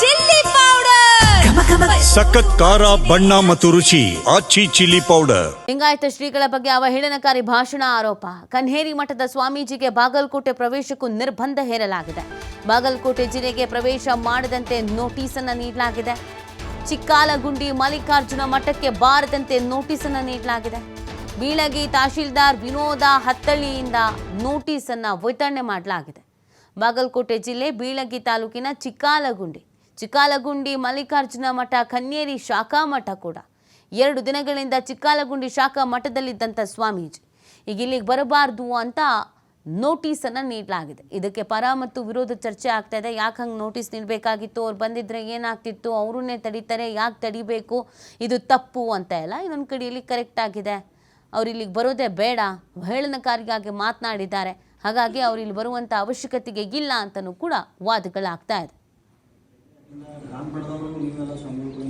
Chilli powder. ಸಖತ್ ಖಾರ ಬಣ್ಣ ಮತ್ತು ರುಚಿ ಆಚಿ ಚಿಲ್ಲಿ ಪೌಡರ್. ಲಿಂಗಾಯತ ಶ್ರೀಗಳ ಬಗ್ಗೆ ಅವಹೇಳನಕಾರಿ ಭಾಷಣ ಆರೋಪ. ಕನ್ಹೇರಿ ಮಠದ ಸ್ವಾಮೀಜಿಗೆ ಬಾಗಲಕೋಟೆ ಪ್ರವೇಶಕ್ಕೂ ನಿರ್ಬಂಧ ಹೇರಲಾಗಿದೆ. ಬಾಗಲಕೋಟೆ ಜಿಲ್ಲೆಗೆ ಪ್ರವೇಶ ಮಾಡದಂತೆ ನೋಟಿಸ್ ಅನ್ನ ನೀಡಲಾಗಿದೆ. ಚಿಕ್ಕಾಲಗುಂಡಿ ಮಲ್ಲಿಕಾರ್ಜುನ ಮಠಕ್ಕೆ ಬಾರದಂತೆ ನೋಟಿಸ್ ಅನ್ನ ನೀಡಲಾಗಿದೆ. ಬೀಳಗಿ ತಹಶೀಲ್ದಾರ್ ವಿನೋದ ಹತ್ತಳ್ಳಿಯಿಂದ ನೋಟಿಸ್ ಅನ್ನ ವಿತರಣೆ ಮಾಡಲಾಗಿದೆ. ಬಾಗಲಕೋಟೆ ಜಿಲ್ಲೆ ಬೀಳಗಿ ತಾಲೂಕಿನ ಚಿಕ್ಕಾಲಗುಂಡಿ. ಚಿಕ್ಕಾಲಗುಂಡಿ ಮಲ್ಲಿಕಾರ್ಜುನ ಮಠ ಕನ್ಯೇರಿ ಶಾಖಾ ಮಠ ಕೂಡ. ಎರಡು ದಿನಗಳಿಂದ ಚಿಕ್ಕಾಲಗುಂಡಿ ಶಾಖಾ ಮಠದಲ್ಲಿದ್ದಂಥ ಸ್ವಾಮೀಜಿ. ಈಗ ಇಲ್ಲಿಗೆ ಬರಬಾರ್ದು ಅಂತ ನೋಟಿಸನ್ನು ನೀಡಲಾಗಿದೆ. ಇದಕ್ಕೆ ಪರ ಮತ್ತು ವಿರೋಧ ಚರ್ಚೆ ಆಗ್ತಾ ಇದೆ. ಯಾಕೆ ಹಂಗೆ ನೋಟಿಸ್ ನೀಡಬೇಕಾಗಿತ್ತು? ಅವ್ರು ಬಂದಿದ್ರೆ ಏನಾಗ್ತಿತ್ತು? ಅವರನ್ನೇ ತಡೀತಾರೆ, ಯಾಕೆ ತಡಿಬೇಕು? ಇದು ತಪ್ಪು ಅಂತ ಎಲ್ಲ ಇನ್ನೊಂದು ಕಡೆಯಲ್ಲಿ ಕರೆಕ್ಟ್ ಆಗಿದೆ. ಅವ್ರು ಇಲ್ಲಿಗೆ ಬರೋದೇ ಬೇಡ. ಅವಹೇಳನಕಾರಿಯಾಗಿ ಮಾತನಾಡಿದ್ದಾರೆ. ಹಾಗಾಗಿ ಅವ್ರು ಇಲ್ಲಿ ಬರುವಂಥ ಅವಶ್ಯಕತೆಗೆ ಇಲ್ಲ ಅಂತಲೂ ಕೂಡ ವಾದಗಳಾಗ್ತಾ ಇದೆ. ರಾಮ್ ಬಡದವರು ನೀವೆಲ್ಲ ಸ್ವಾಮಿಗಳು